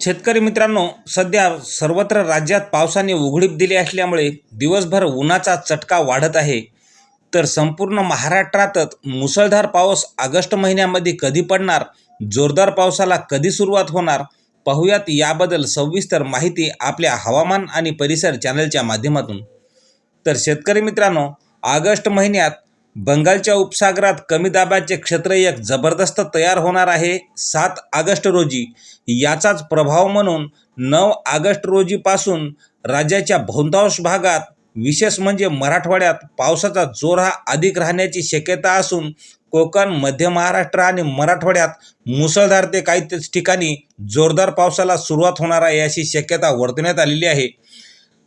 शेतकरी मित्रांनो सध्या सर्वत्र राज्यात पावसाने उघडीप दिली असल्यामुळे दिवसभर उन्हाचा चटका वाढत आहे. तर संपूर्ण महाराष्ट्रातच मुसळधार पाऊस ऑगस्ट महिन्यामध्ये कधी पडणार जोरदार पावसाला कधी सुरुवात होणार पाहुयात याबद्दल सविस्तर माहिती आपल्या हवामान आणि परिसर चॅनलच्या माध्यमातून. तर शेतकरी मित्रांनो ऑगस्ट महिन्यात बंगालच्या उपसागरात कमी दाबाचे क्षेत्र एक जबरदस्त तयार होणार आहे. सात ऑगस्ट रोजी याचाच प्रभाव म्हणून नऊ ऑगस्ट रोजीपासून राज्याच्या बहुतांश भागात विशेष म्हणजे मराठवाड्यात पावसाचा जोर हा अधिक राहण्याची शक्यता असून कोकण मध्य महाराष्ट्र आणि मराठवाड्यात मुसळधार ते काही तेच ठिकाणी जोरदार पावसाला सुरुवात होणार आहे अशी शक्यता वर्तवण्यात आलेली आहे.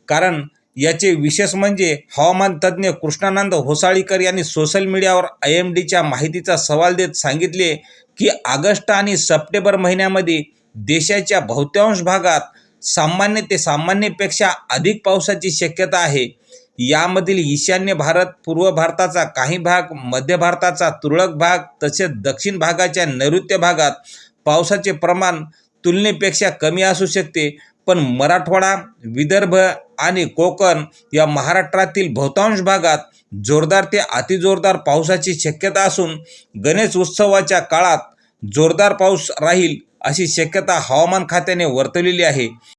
कारण याचे विशेष म्हणजे हवामान तज्ज्ञ कृष्णानंद होसाळीकर यांनी सोशल मीडियावर आय एम डीच्या माहितीचा सवाल देत सांगितले की ऑगस्ट आणि सप्टेंबर महिन्यामध्ये देशाच्या बहुतांश भागात सामान्य ते सामान्यपेक्षा अधिक पावसाची शक्यता आहे. यामधील ईशान्य भारत पूर्व भारताचा काही भाग मध्य भारताचा तुरळक भाग तसेच दक्षिण भागाच्या नैऋत्य भागात पावसाचे प्रमाण तुलनेपेक्षा कमी असू शकते. पण मराठवाडा विदर्भ आणि कोकण या महाराष्ट्रातील बहुतांश भागात जोरदार ते अतिजोरदार पावसाची शक्यता असून गणेश उत्सवाच्या काळात जोरदार पाऊस राहील अशी शक्यता हवामान खात्याने वर्तवलेली आहे.